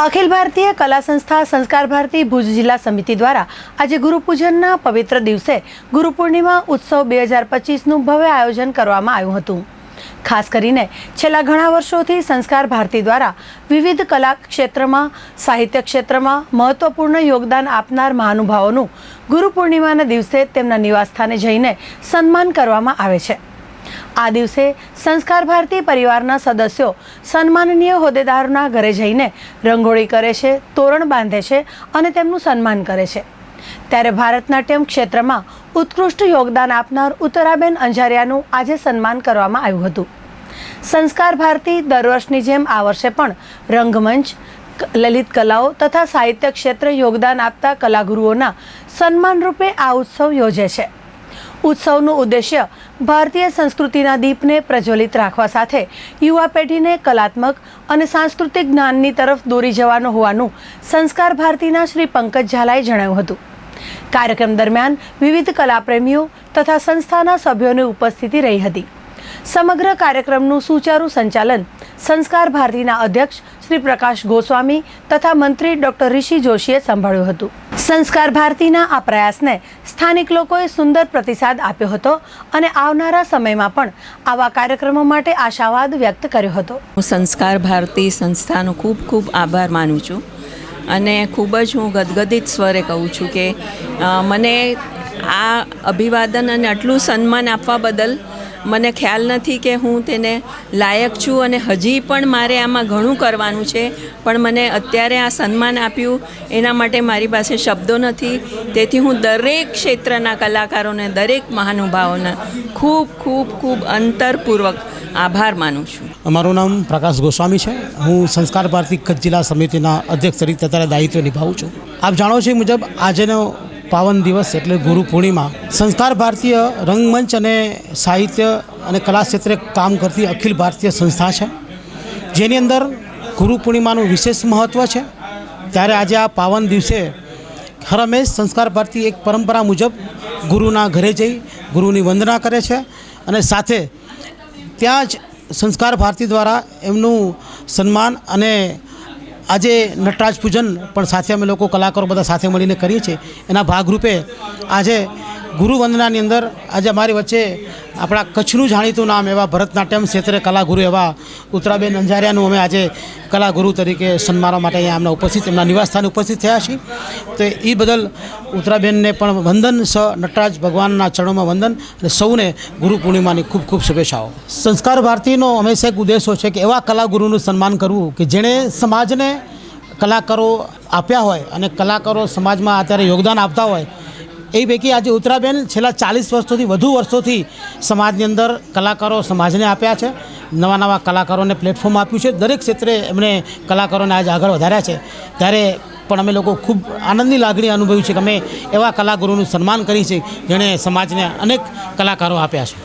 અખિલ ભારતીય કલા સંસ્થા સંસ્કાર ભારતી ભુજ જિલ્લા સમિતિ દ્વારા આજે ગુરુપૂજનના પવિત્ર દિવસે ગુરુ પૂર્ણિમા ઉત્સવ બે હજાર પચીસનું ભવ્ય આયોજન કરવામાં આવ્યું હતું. ખાસ કરીને છેલ્લા ઘણા વર્ષોથી સંસ્કાર ભારતી દ્વારા વિવિધ કલા ક્ષેત્રમાં, સાહિત્ય ક્ષેત્રમાં મહત્વપૂર્ણ યોગદાન આપનાર મહાનુભાવોનું ગુરુ પૂર્ણિમાના દિવસે તેમના નિવાસસ્થાને જઈને સન્માન કરવામાં આવે છે. આ દિવસે સંસ્કાર ભારતી પરિવારના સદસ્યો સન્માનનીય હોદ્દેદારોના ઘરે જઈને રંગોળી કરે છે, તોરણ બાંધે છે અને તેમનું સન્માન કરે છે. ત્યારે ભારતનાટ્યમ ક્ષેત્રમાં ઉત્કૃષ્ટ યોગદાન આપનાર ઉત્તરાબેન અંજારિયાનું આજે સન્માન કરવામાં આવ્યું હતું. સંસ્કાર ભારતી દર વર્ષની જેમ આ વર્ષે પણ રંગમંચ, લલિત કલાઓ તથા સાહિત્ય ક્ષેત્રે યોગદાન આપતા કલાગુરુઓના સન્માન રૂપે આ ઉત્સવ યોજે છે. ઉત્સવનું ઉદ્દેશ્ય ભારતીય સંસ્કૃતિના દીપને પ્રજ્વલિત રાખવા સાથે યુવા પેઢીને કલાત્મક અને સાંસ્કૃતિક જ્ઞાનની તરફ દોરી જવાનું હોવાનું સંસ્કાર ભારતીના શ્રી પંકજ ઝાલાએ જણાવ્યું હતું. કાર્યક્રમ દરમિયાન વિવિધ કલાપ્રેમીઓ તથા સંસ્થાના સભ્યોની ઉપસ્થિતિ રહી હતી. સમગ્ર કાર્યક્રમનું સુચારુ સંચાલન સંસ્કાર ભારતીના અધ્યક્ષ શ્રી પ્રકાશ ગોસ્વામી તથા મંત્રી ડોક્ટર ઋષિ જોશીએ સંભાળ્યું હતું. સંસ્કાર ભારતીના આ પ્રયાસને સ્થાનિક લોકોએ સુંદર પ્રતિસાદ આપ્યો હતો અને આવનારા સમયમાં પણ આવા કાર્યક્રમો માટે આશાવાદ વ્યક્ત કર્યો હતો. હું સંસ્કાર ભારતી સંસ્થાનો ખૂબ ખૂબ આભાર માનું છું અને ખૂબ જ હું ગદગદિત સ્વરે કહું છું કે મને આ અભિવાદન અને આટલું સન્માન આપવા બદલ મને ખ્યાલ નથી કે હું તેને લાયક છું અને હજી પણ મારે આમાં ઘણું કરવાનું છે. પણ મને અત્યારે આ સન્માન આપ્યું. એના માટે મારી પાસે શબ્દો નથી. તેથી હું દરેક ક્ષેત્રના કલાકારોને, દરેક મહાનુભાવોને ખૂબ ખૂબ ખૂબ અંતરપૂર્વક આભાર માનું છું. મારું નામ પ્રકાશ ગોસ્વામી છે. હું સંસ્કાર ભારતી કચ્છ જિલ્લા સમિતિના અધ્યક્ષ તરીકે અત્યારે દાયિત્વ નિભાવું છું. આપ જાણો છો મુજબ આજનો પાવન દિવસ એટલે ગુરુ પૂર્ણિમા. સંસ્કાર ભારતીય રંગમંચ અને સાહિત્ય અને કલા ક્ષેત્રે કામ કરતી અખિલ ભારતીય સંસ્થા છે. જેની અંદર ગુરુ પૂર્ણિમાનું વિશેષ મહત્ત્વ છે. ત્યારે આજે આ પાવન દિવસે હરમેશ સંસ્કાર ભારતી એક પરંપરા મુજબ ગુરુના ઘરે જઈ ગુરુની વંદના કરે છે અને સાથે ત્યાં જ સંસ્કાર ભારતી દ્વારા એમનું સન્માન અને આજે નટરાજ પૂજન પણ સાથે અમે લોકો કલાકારો બધા સાથે મળીને કરીએ છીએ. એના ભાગરૂપે આજે ગુરુ વંદનાની અંદર આજે અમારી વચ્ચે આપણા કચ્છનું જાણીતું નામ એવા ભરતનાટ્યમ ક્ષેત્રે કલાગુરુ એવા ઉત્તરાબેન અંજારિયાનું અમે આજે કલાગુરુ તરીકે સન્માનવા માટે અહીંયા અમને ઉપસ્થિત, એમના નિવાસસ્થાને ઉપસ્થિત થયા છીએ. તો એ બદલ ઉત્તરાબેનને પણ વંદન, સ નટરાજ ભગવાનના ચરણોમાં વંદન અને સૌને ગુરુ પૂર્ણિમાની ખૂબ ખૂબ શુભેચ્છાઓ. સંસ્કાર ભારતીનો હંમેશા એક ઉદ્દેશો છે કે એવા કલાગુરુનું સન્માન કરવું કે જેણે સમાજને કલાકારો આપ્યા હોય અને કલાકારો સમાજમાં અત્યારે યોગદાન આપતા હોય એ પૈકી આજે ઉત્તરાબેન છેલ્લા ચાલીસ વર્ષોથી, વધુ વર્ષોથી સમાજની અંદર કલાકારો સમાજને આપ્યા છે. નવા નવા કલાકારોને પ્લેટફોર્મ આપ્યું છે. દરેક ક્ષેત્રે એમણે કલાકારોને આજે આગળ વધાર્યા છે. ત્યારે પણ અમે લોકો ખૂબ આનંદની લાગણી અનુભવી છે કે અમે એવા કલાગુરુનું સન્માન કરી છે જેણે સમાજને અનેક કલાકારો આપ્યા છે.